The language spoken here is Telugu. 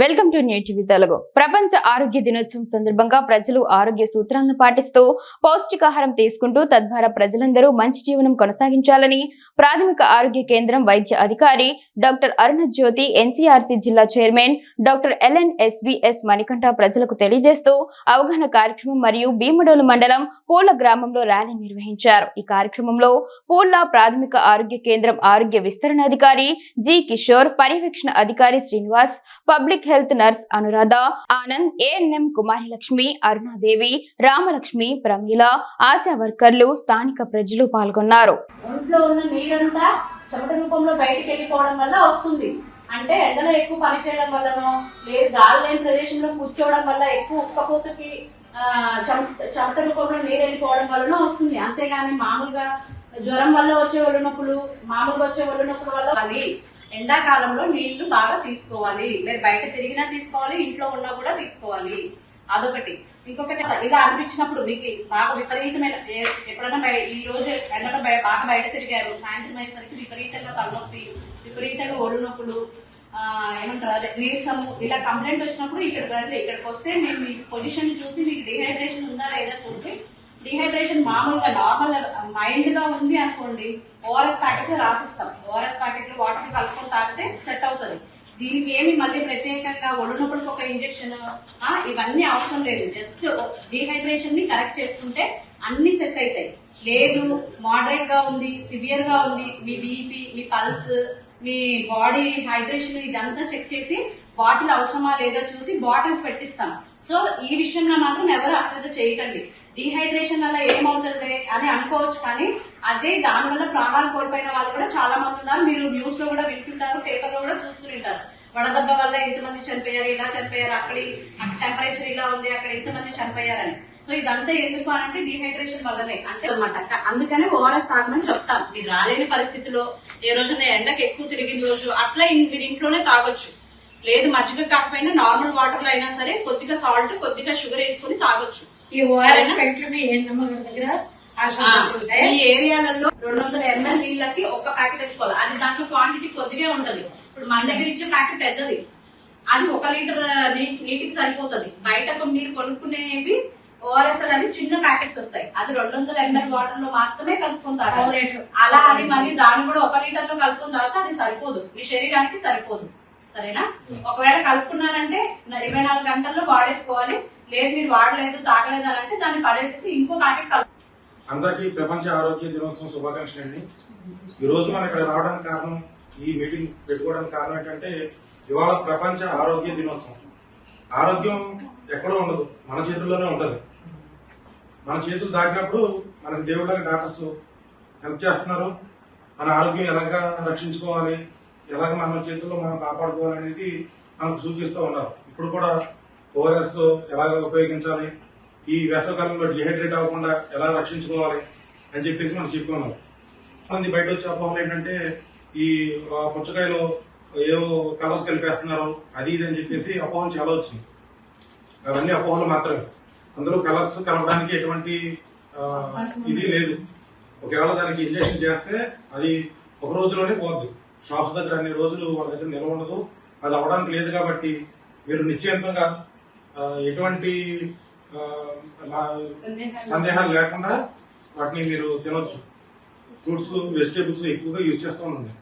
Welcome to new TV Telugu. ప్రపంచ ఆరోగ్య దినోత్సవం సందర్భంగా ప్రజలు ఆరోగ్య సూత్రాలను పాటిస్తూ పౌష్టికాహారం తీసుకుంటూ తద్వారా ప్రజలందరూ మంచి జీవనం కొనసాగించాలని ప్రాథమిక ఆరోగ్య కేంద్రం వైద్య అధికారి డాక్టర్ అరుణ జ్యోతి ఎన్సీఆర్సీ జిల్లా chairman doctor LN SVS Manikanta ప్రజలకు తెలియజేస్తూ అవగాహన కార్యక్రమం మరియు భీమడోలు మండలం పూల గ్రామంలో ర్యాలీ నిర్వహించారు. ఈ కార్యక్రమంలో పూర్ల ప్రాథమిక ఆరోగ్య కేంద్రం ఆరోగ్య విస్తరణ అధికారి జి కిషోర్ పర్యవేక్షణ అధికారి Srinivas public public health nurse Anuradha Anand ANM Kumari Lakshmi Arunadevi Ramalakshmi Pramila ASHA వర్కర్లు స్థానిక ప్రజలు పాల్గొన్నారు. చెమట రూపంలో బయటికి వెళ్ళిపోవడం వల్ల వస్తుంది. అంటే ఎండలో ఎక్కువ పని చేయడం వల్లనో లేదు గాలి లేని ప్రదేశంలో కూర్చోవడం వల్ల ఎక్కువ ఉక్కపోతకి చెమట రూపంలో నీరు వెళ్ళిపోవడం వలన వస్తుంది. అంతేగాని మామూలుగా జ్వరం వల్ల వచ్చే ఒళ్ళు నొప్పులు మామూలుగా వచ్చే ఒళ్ళు నొప్పుల వల్ల ఎండాకాలంలో నీళ్ళు బాగా తీసుకోవాలి. మీరు బయట తిరిగినా తీసుకోవాలి ఇంట్లో ఉన్నా కూడా తీసుకోవాలి. అదొకటి. ఇంకొకటి ఇలా అనిపించినప్పుడు మీకు బాగా విపరీతమైన ఎప్పుడైనా ఈ రోజు ఎండలో బాగా బయట తిరిగారు సాయంత్రం అయ్యేసరికి విపరీతంగా తలనొప్పి విపరీతంగా ఒళ్ళు నొప్పులు ఏమంటారు అదే నీరసము ఇలా కంప్లైంట్ వచ్చినప్పుడు ఇక్కడికి రండి ఇక్కడికి వస్తే మేము మీ పొజిషన్ చూసి మీకు డిహైడ్రేషన్ ఉందా లేదా చూసి డిహైడ్రేషన్ మామూలుగా నార్మల్ మైల్డ్గా ఉంది అనుకోండి ఓఆర్ఎస్ ప్యాకెట్ రాసిస్తాం. ఓఆర్ఎస్ ప్యాకెట్లో వాటర్ కలుపుకొని తాగితే సెట్ అవుతుంది. దీనికి ఏమి మళ్ళీ ప్రత్యేకంగా ఒడినప్పటికి ఒక ఇంజెక్షన్ ఇవన్నీ అవసరం లేదు. జస్ట్ డిహైడ్రేషన్ని కరెక్ట్ చేసుకుంటే అన్ని సెట్ అవుతాయి లేదు మోడరేట్గా ఉంది సివియర్గా ఉంది మీ బీపీ మీ పల్స్ మీ బాడీ హైడ్రేషన్ ఇదంతా చెక్ చేసి బాటిల్ అవసరమా లేదా చూసి బాటిల్స్ పెట్టిస్తాం. సో ఈ విషయంలో మాత్రం ఎవరు అశ్రద్ధ చేయకండి. డీహైడ్రేషన్ వల్ల ఏమవుతుంది అని అనుకోవచ్చు కానీ అదే దానివల్ల ప్రాణాలు కోల్పోయిన వాళ్ళు కూడా చాలా మంది ఉన్నారు. మీరు న్యూస్లో కూడా వింటుంటారు పేపర్లో కూడా చూస్తుంటారు వడదెబ్బ వల్ల ఎంతమంది చనిపోయారు ఇలా చనిపోయారు అక్కడ టెంపరేచర్ ఇలా ఉంది అక్కడ ఎంతమంది చనిపోయారని. సో ఇదంతా ఎందుకు అని అంటే డిహైడ్రేషన్ వల్లనే. అంటే అనమాట అందుకనే ఓఆర్ఎస్ తాగమని చెప్తాం. మీరు రాలేని పరిస్థితిలో ఏ రోజున ఎండకు ఎక్కువ తిరిగిన రోజు అట్లా మీరు ఇంట్లోనే తాగొచ్చు. లేదు మజ్జిగ కాకపోయినా నార్మల్ వాటర్లో అయినా సరే కొద్దిగా సాల్ట్ కొద్దిగా షుగర్ వేసుకుని తాగొచ్చు. ఈ ఓఆర్ఎస్ ఫ్యాక్టరీ దగ్గర. ఈ ఏరియాలలో రెండు వందల ఎంఎల్ నీళ్ళకి ఒక్క ప్యాకెట్ వేసుకోవాలి. అది దాంట్లో క్వాంటిటీ కొద్దిగా ఉంటది. ఇప్పుడు మన దగ్గర ఇచ్చే ప్యాకెట్ పెద్దది. అది ఒక లీటర్ నీటికి సరిపోతుంది. బయట మీరు కొనుక్కునేవి ఓఆర్ఎస్ అని చిన్న ప్యాకెట్స్ వస్తాయి. అది రెండు వందల ఎంఎల్ వాటర్లో మాత్రమే కలుపుకొని తాగాలి. పౌరేట్. అలా అని మళ్ళీ దాన్ని కూడా ఒక లీటర్లో కలుపుకొని తాగితే అది సరిపోదు. మీ శరీరానికి సరిపోదు. సరేనా? ఒకవేళ కలుపుకున్నారంటే ఇరవై నాలుగు గంటల్లో వాడేసుకోవాలి. లేదు మీరు వాడలేదు తాగలేదు అని అంటే దాన్ని పడేసేసి ఇంకో ప్యాకెట్ కలుపు అందరికీ ప్రపంచ ఆరోగ్య దినోత్సవం శుభాకాంక్షలు అండి. ఈ రోజు మనం ఇక్కడ రావడానికి కారణం ఈ మీటింగ్ పెట్టుకోవడానికి కారణం ఏంటంటే ఇవాళ ప్రపంచ ఆరోగ్య దినోత్సవం. ఆరోగ్యం ఎక్కడో ఉండదు మన చేతుల్లోనే ఉండదు మన చేతులు దాటినప్పుడు మనకి దేవుళ్ళకి డాక్టర్స్ హెల్ప్ చేస్తున్నారు. మన ఆరోగ్యం ఎలాగా రక్షించుకోవాలి ఎలాగ మన చేతుల్లో మనం కాపాడుకోవాలి అనేది మనకు సూచిస్తూ ఉన్నారు. ఇప్పుడు కూడా ఓఆర్ఎస్ ఎలాగ ఉపయోగించాలి? ఈ వేసవకాలంలో డిహైడ్రేట్ అవ్వకుండా ఎలా రక్షించుకోవాలి అని చెప్పేసి మనం చెప్పుకున్నాం మంది బయట వచ్చే అపోహలు ఏంటంటే ఈ పుచ్చకాయలో ఏవో కలర్స్ కలిపేస్తున్నారు అది ఇది అని చెప్పేసి అపోహలు చాలా వచ్చింది అవన్నీ అపోహలు మాత్రమే. అందులో కలర్స్ కలపడానికి ఎటువంటి ఇది లేదు. ఒకవేళ దానికి ఇంజక్షన్ చేస్తే అది ఒక రోజులోనే పోద్ది. షాప్స్ దగ్గర అన్ని రోజులు వాళ్ళ దగ్గర నిల్వ ఉండదు. అది అవ్వడానికి లేదు కాబట్టి మీరు నిశ్చయంతంగా ఎటువంటి సందేహాలు లేకుండా వాటిని మీరు తినొచ్చు. ఫ్రూట్స్ వెజిటేబుల్స్ ఎక్కువగా యూజ్ చేస్తూ ఉండండి